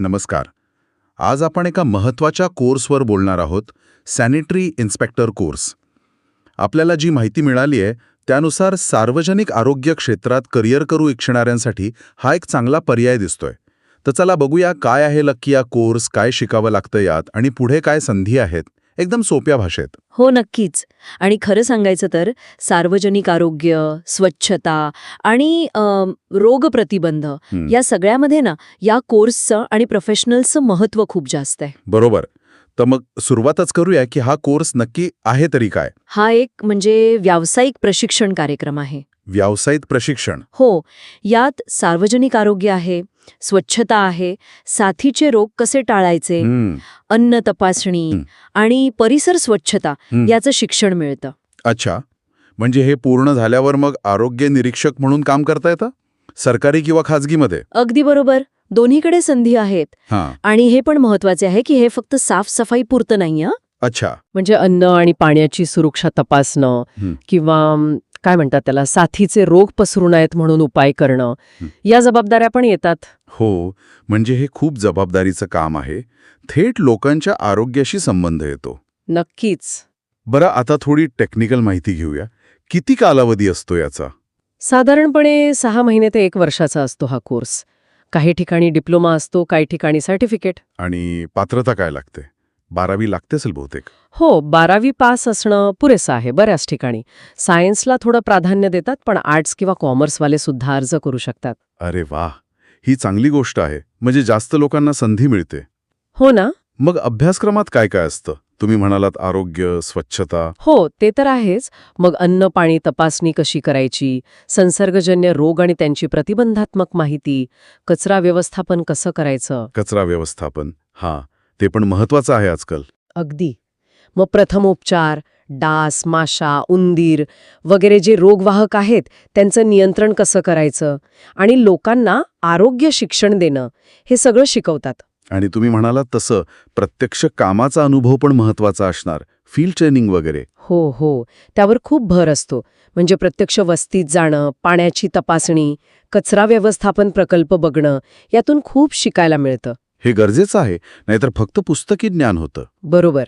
नमस्कार. आज आपण एका महत्त्वाच्या कोर्सवर बोलणार आहोत सॅनिटरी इन्स्पेक्टर कोर्स. आपल्याला जी माहिती मिळाली आहे त्यानुसार सार्वजनिक आरोग्य क्षेत्रात करिअर करू इच्छिणाऱ्यांसाठी हा एक चांगला पर्याय दिसतोय. तर चला बघूया काय आहे लक्की या कोर्स काय शिकावं लागतं यात आणि पुढे काय संधी आहेत. एकदम सोप्या भाषेत. हो नक्कीच. आणि खरं सांगायचं तर सार्वजनिक आरोग्य स्वच्छता आणि अम, रोगप्रतिबंध हं, या सगळ्यामध्ये ना या कोर्सचं आणि प्रोफेशनल्सचं महत्त्व खूप जास्त आहे. बरोबर. तर मग सुरुवातच करूया की हा कोर्स नक्की आहे तरी काय? हा एक म्हणजे व्यावसायिक प्रशिक्षण कार्यक्रम आहे. व्यावसायिक प्रशिक्षण. हो. यात सार्वजनिक आरोग्य आहे स्वच्छता आहे साथीचे रोग कसे टाळायचे अन्न तपासणी. आणि परिसर स्वच्छता. याचं शिक्षण मिळतं. अच्छा. म्हणजे हे पूर्ण झाल्यावर मग आरोग्य निरीक्षक म्हणून काम करता येतं? सरकारी किंवा खाजगीमध्ये? अगदी बरोबर. दोन्हीकडे संधी आहेत. आणि हे पण महत्त्वाचे आहे की हे फक्त साफसफाई पुरतं नाही. अच्छा. म्हणजे अन्न आणि पाण्याची सुरक्षा तपासणं. किंवा काय म्हणतात त्याला साथीचे रोग पसरू नयेत म्हणून उपाय करणं. या जबाबदाऱ्या पण येतात. हो म्हणजे हे खूप जबाबदारीचं काम आहे. थेट लोकांच्या आरोग्याशी संबंध येतो. नक्कीच. बरं आता थोडी टेक्निकल माहिती घेऊया. किती कालावधी असतो याचा? साधारणपणे सहा महिने ते एक वर्षाचा असतो हा कोर्स. काही ठिकाणी डिप्लोमा असतो काही ठिकाणी सर्टिफिकेट. आणि पात्रता काय लागते? बारावी लागते असेल बहुतेक. हो बारावी पास असणं पुरेसं आहे बऱ्याच ठिकाणी. सायन्सला थोडं प्राधान्य देतात पण आर्ट्स किंवा कॉमर्सवाले सुद्धा अर्ज करू शकतात. अरे वाह ही चांगली गोष्ट आहे. म्हणजे जास्त लोकांना संधी मिळते. हो ना? मग अभ्यासक्रमात काय काय असतं? तुम्ही म्हणालात आरोग्य स्वच्छता. हो ते तर आहेच. मग अन्न पाणी तपासणी कशी करायची? संसर्गजन्य रोग आणि त्यांची प्रतिबंधात्मक माहिती. कचरा व्यवस्थापन कसं करायचं? कचरा व्यवस्थापन. हां. ते पण महत्वाचं आहे आजकाल. अगदी. मग प्रथमोपचार डास माशा उंदीर वगैरे जे रोगवाहक आहेत त्यांचं नियंत्रण कसं करायचं? आणि लोकांना आरोग्य शिक्षण देणं हे सगळं शिकवतात. आणि तुम्ही म्हणालात तसं प्रत्यक्ष कामाचा अनुभव पण महत्त्वाचा असणार फील्ड ट्रेनिंग वगैरे. हो हो. त्यावर खूप भर असतो. म्हणजे प्रत्यक्ष वस्तीत जाणं पाण्याची तपासणी कचरा व्यवस्थापन प्रकल्प बघणं यातून खूप शिकायला मिळतं. हे गरजेचं आहे नाहीतर फक्त पुस्तकी ज्ञान होतं. बरोबर.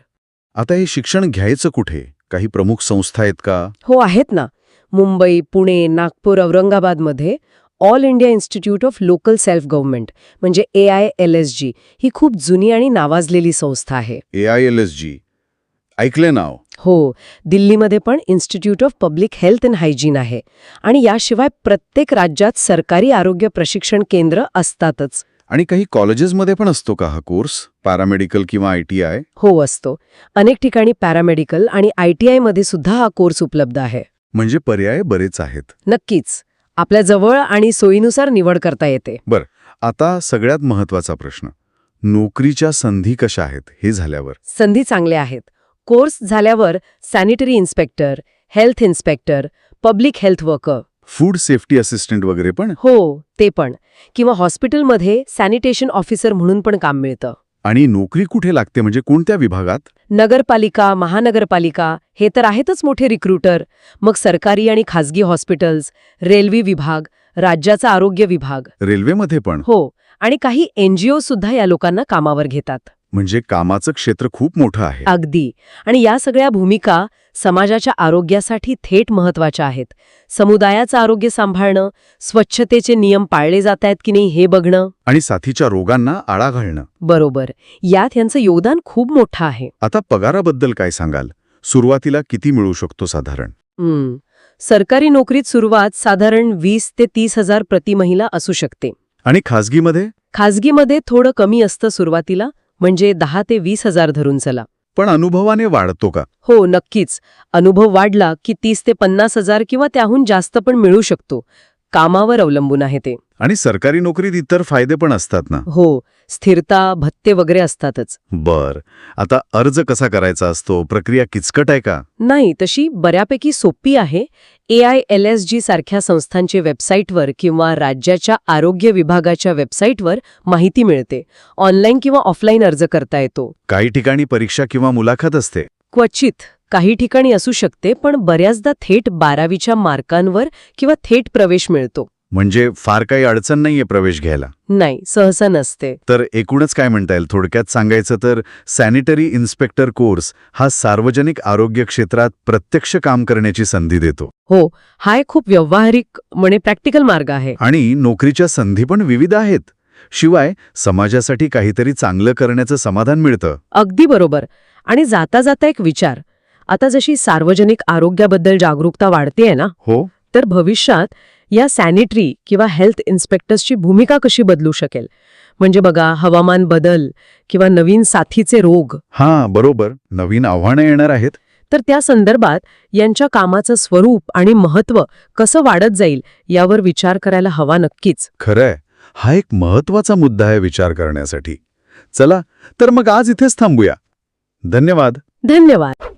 आता हे शिक्षण घ्यायचं कुठे? काही प्रमुख संस्था आहेत का? हो आहेत ना. मुंबई पुणे नागपूर औरंगाबादमध्ये All India Institute of Local Self Government म्हणजे A I L S G ही खूप जुनी आणि नावाजलेली संस्था आहे. A I L S G ऐकले नाव? हो दिल्लीमध्ये पण Institute of Public Health and Hygiene आहे. आणि याशिवाय प्रत्येक राज्यात सरकारी आरोग्य प्रशिक्षण केंद्र असतातच. आणि काही कॉलेजेसमध्ये पण असतो का हा कोर्स? पॅरामेडिकल किंवा आय टी आय? हो असतो. अनेक ठिकाणी पॅरामेडिकल आणि आय टी आयमध्ये सुद्धा हा कोर्स उपलब्ध आहे. म्हणजे पर्याय बरेच आहेत. नक्कीच. आपल्या जवळ आणि सोयीनुसार निवड करता येते. आता सगळ्यात महत्त्वाचा प्रश्न. नोकरीच्या संधी कशा आहेत हे झाल्यावर? संधी चांगल्या आहेत. कोर्स झाल्यावर sanitary inspector health inspector public health worker. Food safety assistant वगैरे पण? हो ते पण. किंवा हॉस्पिटलमध्ये सॅनिटेशन ऑफिसर म्हणून पण काम मिळतं. आणि नोकरी कुठे लागते? म्हणजे कोणत्या विभागात? नगरपालिका महानगरपालिका हे तर आहेतच मोठे रिक्रुटर. मग सरकारी आणि खासगी हॉस्पिटल्स रेल्वे विभाग राज्याचा आरोग्य विभाग. रेल्वेमध्ये पण? हो आणि काही एनजीओ सुद्धा या लोकांना कामावर घेतात. म्हणजे कामाचं क्षेत्र खूप मोठं आहे. अगदी. आणि या सगळ्या भूमिका समाजाच्या आरोग्यासाठी थेट महत्त्वाच्या आहेत. समुदायाचं आरोग्य सांभाळणं स्वच्छतेचे नियम पाळले जात आहेत की नाही हे बघणं. आणि साथीच्या रोगांना आळा घालणं. बरोबर. यात यांचं योगदान खूप मोठं आहे. आता पगाराबद्दल काय सांगाल? सुरुवातीला किती मिळू शकतो साधारण? हं. सरकारी नोकरीत सुरुवात साधारण वीस ते तीस हजार प्रति महिला असू शकते. आणि खाजगीमध्ये? खाजगीमध्ये थोडं कमी असतं सुरुवातीला. म्हणजे दहा ते वीस हजार धरून चला. पण अनुभवाने वाढतो का? हो नक्कीच. अनुभव वाढला की तीस ते पन्नास हजार किंवा त्याहून जास्त पण मिळू शकतो. कामावर अवलंबून आहे ते. आणि सरकारी नोकरीत इतर फायदे पण असतात ना? हो स्थिरता भत्ते वगैरे असतातच. बर. आता अर्ज कसा करायचा असतो? प्रक्रिया किचकट आहे का? नाही तशी बऱ्यापैकी सोपी आहे. A I L S G सारख्या संस्थांचे वेबसाईटवर किंवा राज्याच्या आरोग्य विभागाच्या वेबसाईटवर माहिती मिळते. ऑनलाईन किंवा ऑफलाईन अर्ज करता येतो. काही ठिकाणी परीक्षा किंवा मुलाखत असते. क्वचित. काही ठिकाणी असू शकते पण बऱ्याचदा थेट बारावीच्या मार्कांवर किंवा थेट प्रवेश मिळतो. म्हणजे फार काही अडचण नाहीये प्रवेश घ्यायला? नाही सहसा नसते. तर एकूणच काय म्हणता येईल? थोडक्यात सांगायचं तर सॅनिटरी इन्स्पेक्टर कोर्स हा सार्वजनिक आरोग्य क्षेत्रात प्रत्यक्ष काम करण्याची संधी देतो. हो हा एक खूप व्यावहारिक म्हणे प्रॅक्टिकल मार्ग आहे. आणि नोकरीच्या संधी पण विविध आहेत. शिवाय समाजासाठी काहीतरी चांगलं करण्याचं समाधान मिळतं. अगदी बरोबर. आणि जाता जाता एक विचार आता जशी सार्वजनिक आरोग्याबद्दल जागरूकता वाढतेय ना हो. तर भविष्यात या सॅनिटरी किंवा हेल्थ इन्स्पेक्टर्सची भूमिका कशी बदलू शकेल? म्हणजे बघा हवामान बदल किंवा नवीन साथीचे रोग. हां बरोबर. नवीन आव्हानं येणार आहेत. तर त्या संदर्भात यांच्या कामाचं स्वरूप आणि महत्त्व कसं वाढत जाईल यावर विचार करायला हवा नक्कीच. खरंय. हा एक महत्त्वाचा मुद्दा आहे विचार करण्यासाठी. चला तर मग आज इथेच थांबूया. धन्यवाद. धन्यवाद.